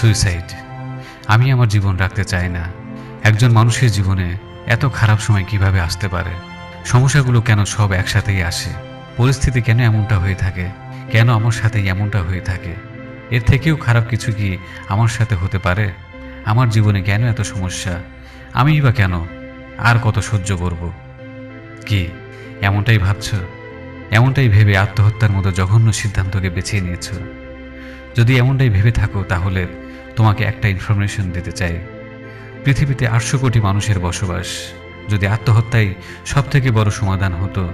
Suicide. আমি আমার জীবন রাখতে চাই না। একজন মানুষের জীবনে এত খারাপ সময় কীভাবে আসতে পারে? সমস্যাগুলো কেন সব একসাথেই আসে? পরিস্থিতি কেন এমনটা হয়ে থাকে? কেন আমার সাথে এমনটা হয়ে থাকে? এর থেকেও খারাপ কিছু কি আমার সাথে হতে পারে? আমার জীবনে কেন এত সমস্যা? আমিই বা কেন? আর কত সহ্য করব? কি, এমনটাই ভাবছ? এমনটাই ভেবে আত্মহত্যার মতো জঘন্য সিদ্ধান্তকে বেছে নিয়েছো? যদি এমনটাই ভেবে থাকো, তাহলে তোমাকে একটা ইনফরমেশন দিতে চাই। পৃথিবীতে আটশো কোটি মানুষের বসবাস। যদি আত্মহত্যাই সব থেকে বড় সমাধান হতো,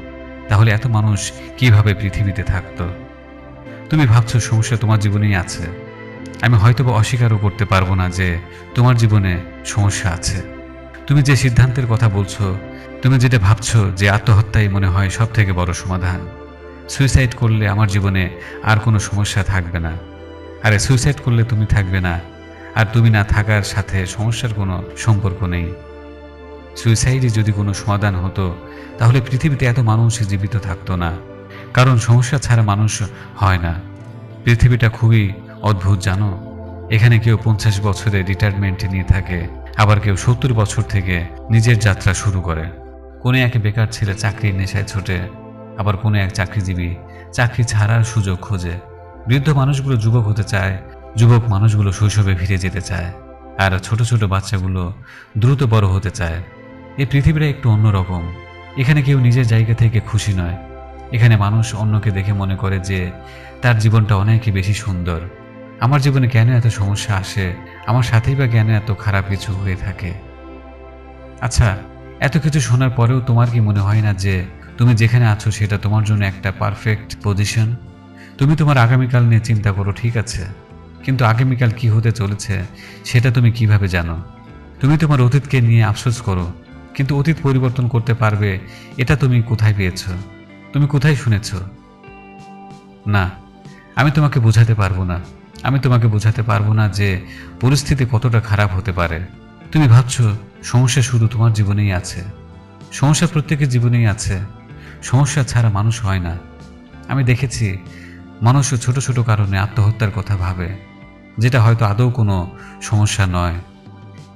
তাহলে এত মানুষ কীভাবে পৃথিবীতে থাকত? তুমি ভাবছ, সমস্যা তোমার জীবনেই আছে। আমি হয়তো বা অস্বীকারও করতে পারব না যে তোমার জীবনে সমস্যা আছে। তুমি যে সিদ্ধান্তের কথা বলছো, তুমি যেটা ভাবছ যে আত্মহত্যাই মনে হয় সব থেকে বড় সমাধান। সুইসাইড করলে আমার জীবনে আর কোনো সমস্যা থাকবে না। আরে সুইসাইড করলে তুমি থাকবে না। আর তুমি না থাকার সাথে সমস্যার কোনো সম্পর্ক নেই। সুইসাইডে যদি কোনো সমাধান হতো, তাহলে পৃথিবীতে এত মানুষ জীবিত থাকতো না। কারণ সমস্যা ছাড়া মানুষ হয় না। পৃথিবীটা খুবই অদ্ভুত, জানো? এখানে কেউ পঞ্চাশ বছরে রিটায়ারমেন্টে নিয়ে থাকে, আবার কেউ সত্তর বছর থেকে নিজের যাত্রা শুরু করে। কোনো এক বেকার ছেলে চাকরির নেশায় ছোটে, আবার কোনো এক চাকরিজীবী চাকরি ছাড়ার সুযোগ খোঁজে। বৃদ্ধ মানুষগুলো যুবক হতে চায়, যুবক মানুষগুলো শৈশবে ফিরে যেতে চায়, আর ছোট ছোট বাচ্চাগুলো দ্রুত বড় হতে চায়। এই পৃথিবীটা একটু অন্যরকম এখানে কেউ নিজের জায়গা থেকে খুশি নয়। এখানে মানুষ অন্যকে দেখে মনে করে যে তার জীবনটা অনেকই বেশি সুন্দর। আমার জীবনে কেন এত সমস্যা আসে? আমার সাথেই বা কেন এত খারাপ কিছু হয়ে থাকে? আচ্ছা এত কিছু শোনার পরেও তোমার কি মনে হয় না যে তুমি যেখানে আছো সেটা তোমার জন্য একটা পারফেক্ট পজিশন তুমি তোমার আগামীকাল নিয়ে চিন্তা করো, ঠিক আছে? কিন্তু আগামীকাল কি হতে চলেছে সেটা তুমি কীভাবে জানো? তুমি তোমার অতীতকে নিয়ে আফসোস করো, কিন্তু অতীত পরিবর্তন করতে পারবে, এটা তুমি কোথায় পেয়েছ? তুমি কোথায় শুনেছ? না, আমি তোমাকে বোঝাতে পারব না। আমি তোমাকে বোঝাতে পারব না যে পরিস্থিতি কতটা খারাপ হতে পারে। তুমি ভাবছ, সমস্যা শুধু তোমার জীবনেই আছে। সমস্যা প্রত্যেকের জীবনেই আছে। সমস্যা ছাড়া মানুষ হয় না। আমি দেখেছি মানুষও ছোট ছোট কারণে আত্মহত্যার কথা ভাবে, যেটা হয়তো আদৌ কোনো সমস্যা নয়।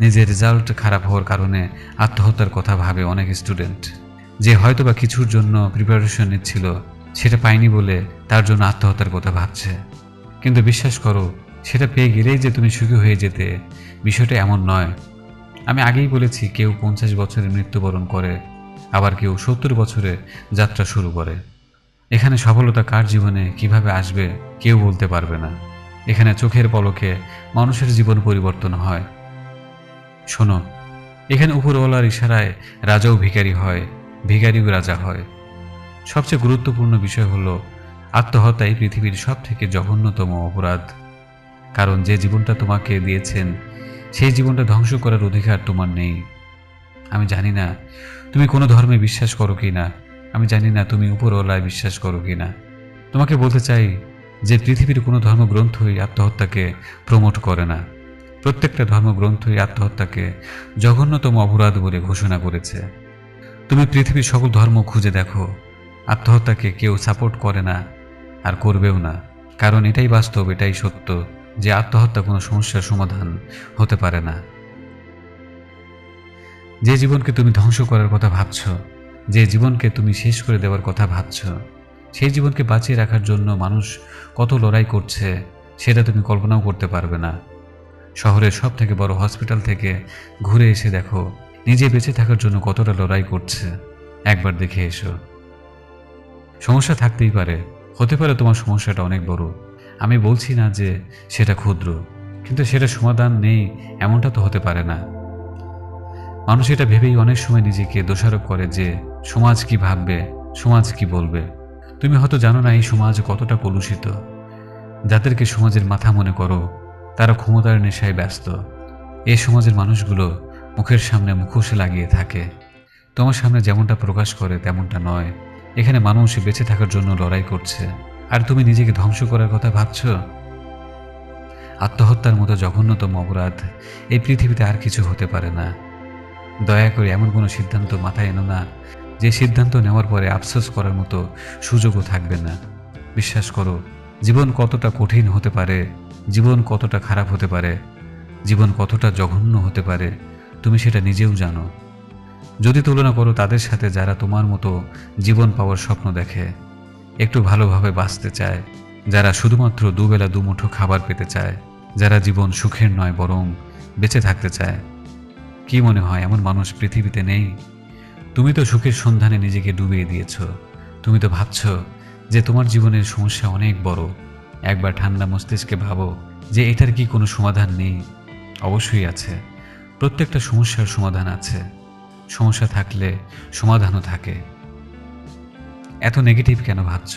নিজের রেজাল্ট খারাপ হওয়ার কারণে আত্মহত্যার কথা ভাবে অনেক স্টুডেন্ট যে হয়তো বা কিছুর জন্য প্রিপারেশন নিচ্ছিল, সেটা পায়নি বলে তার জন্য আত্মহত্যার কথা ভাবছে। কিন্তু বিশ্বাস করো, সেটা পেয়ে গেলেই যে তুমি সুখী হয়ে যেতে, বিষয়টা এমন নয়। আমি আগেই বলেছি, কেউ পঞ্চাশ বছরে মৃত্যুবরণ করে, আবার কেউ সত্তর বছরে যাত্রা শুরু করে। এখানে সফলতা কার জীবনে কীভাবে আসবে কেউ বলতে পারবে না। এখানে চোখের পলকে মানুষের জীবন পরিবর্তন হয়। শোনো, এখানে উপরওয়ালার ইশারায় রাজাও ভিখারি হয়, ভিখারিও রাজা হয়। সবচেয়ে গুরুত্বপূর্ণ বিষয় হলো আত্মহত্যাই পৃথিবীর সব থেকে জঘন্যতম অপরাধ। কারণ যে জীবনটা তোমাকে দিয়েছেন, সেই জীবনটা ধ্বংস করার অধিকার তোমার নেই। আমি জানি না, তুমি কোনো ধর্মে বিশ্বাস করো কি না। আমি জানি না তুমি উপরওয়ালায় বিশ্বাস করো কি না তোমাকে বলতে চাই যে পৃথিবীর কোনো ধর্মগ্রন্থই আত্মহত্যাকে প্রমোট করে না। প্রত্যেকটা ধর্মগ্রন্থই আত্মহত্যাকে জঘন্যতম অপরাধ বলে ঘোষণা করেছে। তুমি পৃথিবীর সকল ধর্ম খুঁজে দেখো। আত্মহত্যাকে কেউ সাপোর্ট করে না আর করবেও না। কারণ এটাই বাস্তব, এটাই সত্য যে আত্মহত্যা কোনো সমস্যার সমাধান হতে পারে না। যে জীবনকে তুমি ধ্বংস করার কথা ভাবছ যে জীবনকে তুমি শেষ করে দেওয়ার কথা ভাবছ, সেই জীবনকে বাঁচিয়ে রাখার জন্য মানুষ কত লড়াই করছে, সেটা তুমি কল্পনাও করতে পারবে না। শহরের সব থেকে বড় হসপিটাল থেকে ঘুরে এসে দেখো, নিজে বেঁচে থাকার জন্য কতটা লড়াই করছে। একবার দেখে এসো। সমস্যা থাকতেই পারে, হতে পারে তোমার সমস্যাটা অনেক বড়। আমি বলছি না যে সেটা ক্ষুদ্র, কিন্তু সেটা সমাধান নেই, এমনটা তো হতে পারে না। মানুষ এটা ভেবেই অনেক সময় নিজেকে দোষারোপ করে যে, সমাজ কি ভাববে, সমাজ কি বলবে? তুমি হয়তো জানো না এই সমাজ কতটা কলুষিত। যাদেরকে সমাজের মাথা মনে করো, তারা ক্ষমতার নেশায় ব্যস্ত। এ সমাজের মানুষগুলো মুখের সামনে মুখোশে লাগিয়ে থাকে। তোমার সামনে যেমনটা প্রকাশ করে, তেমনটা নয়। এখানে মানুষ বেঁচে থাকার জন্য লড়াই করছে। আর তুমি নিজেকে ধ্বংস করার কথা ভাবছ? আত্মহত্যার মতো জঘন্যতম অপরাধ এই পৃথিবীতে আর কিছু হতে পারে না। দয়া করে এমন কোনো সিদ্ধান্ত মাথায় এনো না, যে সিদ্ধান্ত নেওয়ার পরে আফসোস করার মতো সুযোগও থাকবে না। বিশ্বাস করো, জীবন কতটা কঠিন হতে পারে, জীবন কতটা খারাপ হতে পারে, জীবন কতটা জঘন্য হতে পারে, তুমি সেটা নিজেও জানো। যদি তুলনা করো তাদের সাথে যারা তোমার মতো জীবন পাওয়ার স্বপ্ন দেখে, একটু ভালোভাবে বাঁচতে চায়, যারা শুধুমাত্র দুবেলা দুমুঠো খাবার পেতে চায়, যারা জীবন সুখের নয় বরং বেঁচে থাকতে চায় কি মনে হয়, এমন মানুষ পৃথিবীতে নেই? তুমি তো সুখের সন্ধানে নিজেকে ডুবিয়ে দিয়েছ। তুমি তো ভাবছ যে তোমার জীবনের সমস্যা অনেক বড়। একবার ঠান্ডা মস্তিষ্কে ভাবো যে এটার কি কোনো সমাধান নেই। অবশ্যই আছে। প্রত্যেকটা সমস্যার সমাধান আছে। সমস্যা থাকলে সমাধানও থাকে। এত নেগেটিভ কেন ভাবছ?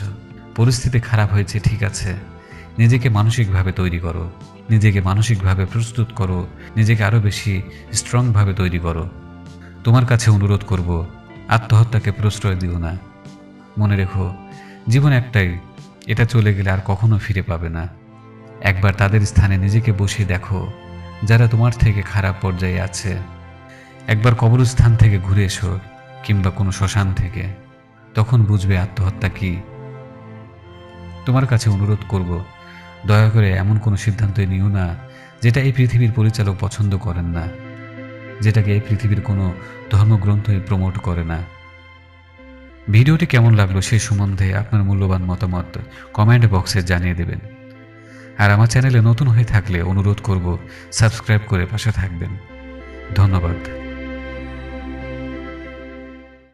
পরিস্থিতি খারাপ হয়েছে, ঠিক আছে। নিজেকে মানসিকভাবে তৈরি করো। নিজেকে মানসিকভাবে প্রস্তুত করো। নিজেকে আরও বেশি স্ট্রংভাবে তৈরি করো। তোমার কাছে অনুরোধ করব, আত্মহত্যাকে প্রশ্রয় দিও না। মনে রেখো, জীবন একটাই, এটা চলে গেলে আর কখনো ফিরে পাবে না। একবার তাদের স্থানে নিজেকে বসে দেখো, যারা তোমার থেকে খারাপ পর্যায়ে আছে। একবার কবরস্থান থেকে ঘুরে এসো, কিংবা কোনো শ্মশান থেকে। তখন বুঝবে আত্মহত্যা কি। তোমার কাছে অনুরোধ করব দয়া করে এমন কোনো সিদ্ধান্ত নিও না যেটা এই পৃথিবীর পরিচালক পছন্দ করেন না, যেটাকে এই পৃথিবীর কোনো ধর্মগ্রন্থই প্রমোট করে না। ভিডিওটি কেমন লাগল সেই সম্বন্ধে আপনার মূল্যবান মতামত কমেন্ট বক্সে জানিয়ে দেবেন। আর আমার চ্যানেলে নতুন হয়ে থাকলে অনুরোধ করব সাবস্ক্রাইব করে পাশে থাকবেন। ধন্যবাদ।